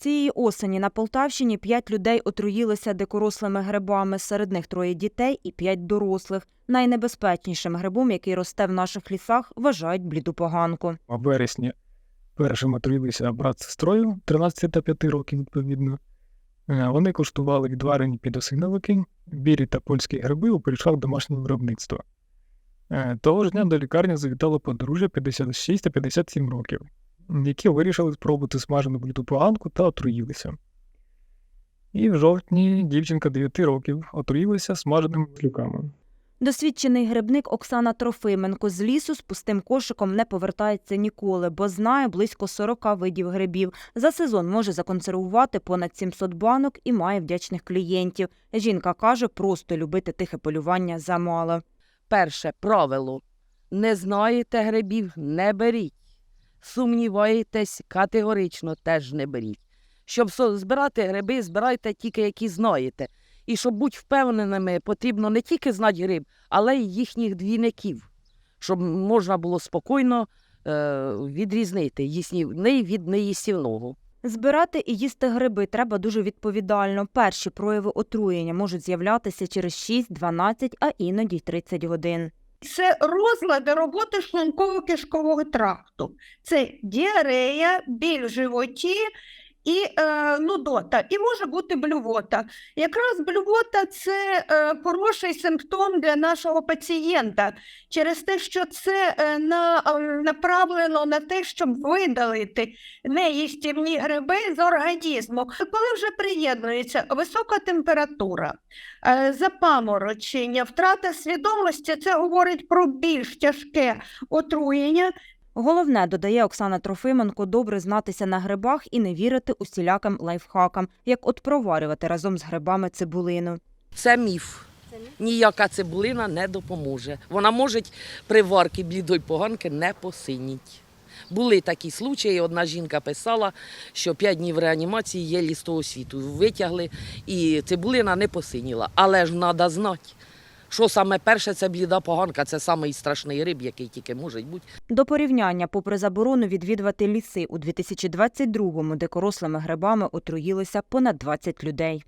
Цієї осені на Полтавщині п'ять людей отруїлися дикорослими грибами. Серед них троє дітей і п'ять дорослих. Найнебезпечнішим грибом, який росте в наших лісах, вважають блідопоганку. У вересні першим отруїлися брат з сестрою 13 та 5 років, відповідно. Е, Вони куштували відварені підосиновики, білі та польські гриби у пиріжках домашнього виробництва. Е, Того ж дня до лікарні завітало подружжя 56 та 57 років, які вирішили спробувати смажену блідопоганку та отруїлися. І в жовтні дівчинка 9 років отруїлася смаженими маслюками. Досвідчений грибник Оксана Трофименко з лісу з пустим кошиком не повертається ніколи, бо знає близько 40 видів грибів. За сезон може законсервувати понад 700 банок і має вдячних клієнтів. Жінка каже, просто любити тихе полювання замало. Перше правило. Не знаєте грибів, не беріть. Сумніваєтесь, категорично теж не беріть. Щоб збирати гриби, збирайте тільки які знаєте. І щоб бути впевненими, потрібно не тільки знати гриб, але й їхніх двійників, щоб можна було спокійно е, відрізнити їстівний від неїстівного. Збирати і їсти гриби треба дуже відповідально. Перші прояви отруєння можуть з'являтися через 6, 12, а іноді й 30 годин. Це розлади роботи шлунково-кишкового тракту. Це діарея, біль в животі і е, нудота, і може бути блювота. Якраз блювота це е, хороший симптом для нашого пацієнта через те, що це е, на, е, направлено на те, щоб видалити неїстівні гриби з організму. Коли вже приєднується висока температура, е, запаморочення, втрата свідомості, це говорить про більш тяжке отруєння. Головне, додає Оксана Трофименко, добре знатися на грибах і не вірити усіляким лайфхакам, як от проварювати разом з грибами цибулину. Це міф. Ніяка цибулина не допоможе. Вона може при варці блідої поганки не посиніть. Були такі случаї. Одна жінка писала, що 5 днів реанімації є з того світу. Витягли і цибулина не посиніла. Але ж треба знати, що саме перше це бліда поганка, це самий страшний риб, який тільки може бути. До порівняння, попри заборону відвідувати ліси, у 2022-му дикорослими грибами отруїлися понад 20 людей.